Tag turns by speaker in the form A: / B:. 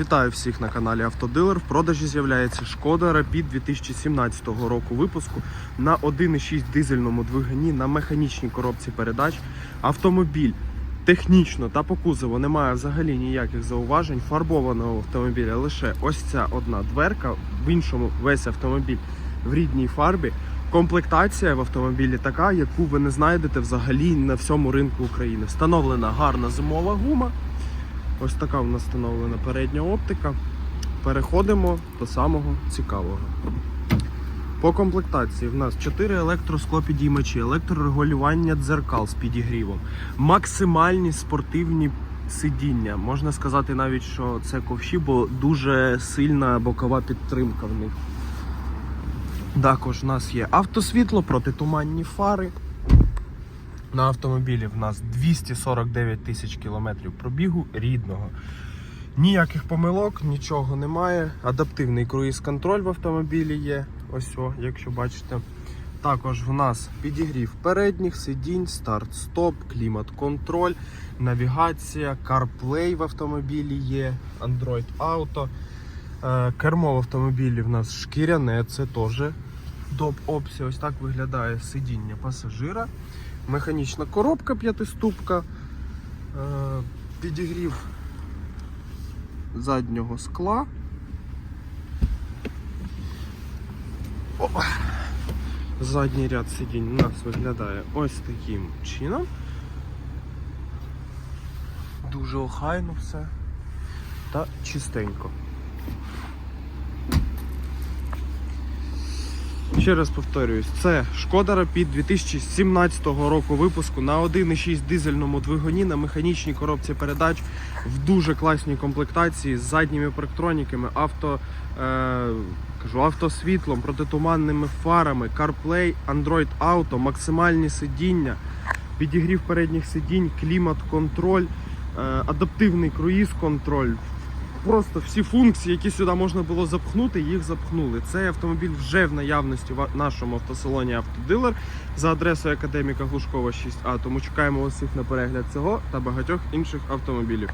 A: Вітаю всіх на каналі Автодилер. В продажі з'являється Шкода Rapid 2017 року випуску на 1,6 дизельному двигуні на механічній коробці передач. Автомобіль технічно та по кузову немає взагалі ніяких зауважень. Фарбованого автомобіля лише ось ця одна дверка, в іншому весь автомобіль в рідній фарбі. Комплектація в автомобілі така, яку ви не знайдете взагалі на всьому ринку України. Встановлена гарна зимова гума. Ось така в нас встановлена передня оптика. Переходимо до самого цікавого. По комплектації в нас 4 електросклопідіймачі, електрорегулювання дзеркал з підігрівом, максимальні спортивні сидіння. Можна сказати навіть, що це ковші, бо дуже сильна бокова підтримка в них. Також в нас є автосвітло, протитуманні фари. На автомобілі в нас 249 тисяч кілометрів пробігу рідного. Ніяких помилок, нічого немає. Адаптивний круїз-контроль в автомобілі є. Ось, о, якщо бачите. Також в нас підігрів передніх сидінь, старт-стоп, клімат-контроль, навігація, CarPlay в автомобілі є, Android Auto. Е, Кермо в автомобілі в нас шкіряне, це теж доп опція. Ось так виглядає сидіння пасажира. Механічна коробка п'ятиступка, е, підігрів заднього скла. О! Задній ряд сидінь у нас виглядає ось таким чином. Дуже охайно все та чистенько. Ще раз повторююсь, це Шкода Rapid 2017 року випуску на 1,6 дизельному двигуні на механічній коробці передач в дуже класній комплектації з задніми парктроніками, авто, е, кажу, автосвітлом, протитуманними фарами, CarPlay, Android Auto, максимальні сидіння, підігрів передніх сидінь, клімат-контроль, е, адаптивний круїз-контроль. Просто всі функції, які сюди можна було запхнути, їх запхнули. Цей автомобіль вже в наявності в нашому автосалоні Автодилер за адресою Академіка Глушкова 6А. Тому чекаємо усіх на перегляд цього та багатьох інших автомобілів.